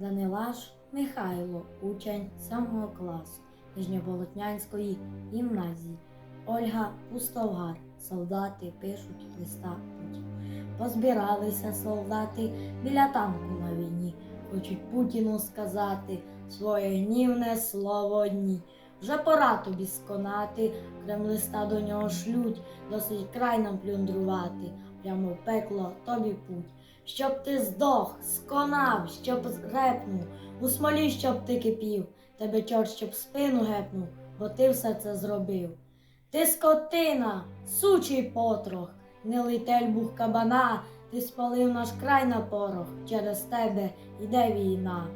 Данилаш Михайло, учень 7 класу Нижньоболотнянської гімназії. Ольга Пустовгар. Солдати пишуть листа. Позбиралися солдати біля танку на війні. Хочуть Путіну сказати своє гнівне слово дні. Вже пора тобі сконати, кремлиста до нього шлють, досить край нам плюндрувати, прямо в пекло тобі путь. Щоб ти здох, сконав, щоб репнув, у смолі, щоб ти кипів, тебе чорт, щоб спину гепнув, бо ти все це зробив. Ти скотина, сучий потрох, гнилий тельбух кабана, ти спалив наш край на порох, через тебе йде війна.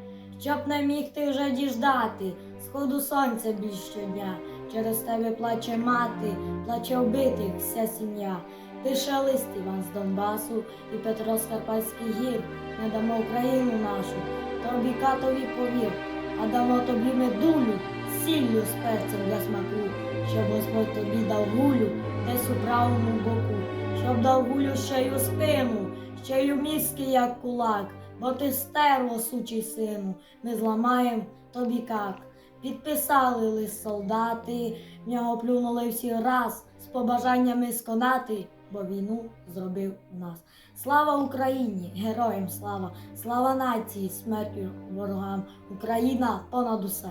Щоб не міг ти вже діждати, сходу сонця більш щодня, через тебе плаче мати, плаче вбитих вся сім'я. Пише лист Іван з Донбасу і Петро з гір. Не дамо Україну нашу, тобі катові повір, а дамо тобі медулю, сіллю з перцем для смаку, щоб Господь тобі дав гулю десь у правому боку, щоб дав гулю ще й у спину, ще й у мізки, як кулак, бо ти стерло, сучий сину, ми зламаєм тобі как. Підписали лист солдати, в нього плюнули всі раз з побажаннями сконати, бо війну зробив у нас. Слава Україні, героям слава, слава нації, смертю ворогам, Україна понад усе.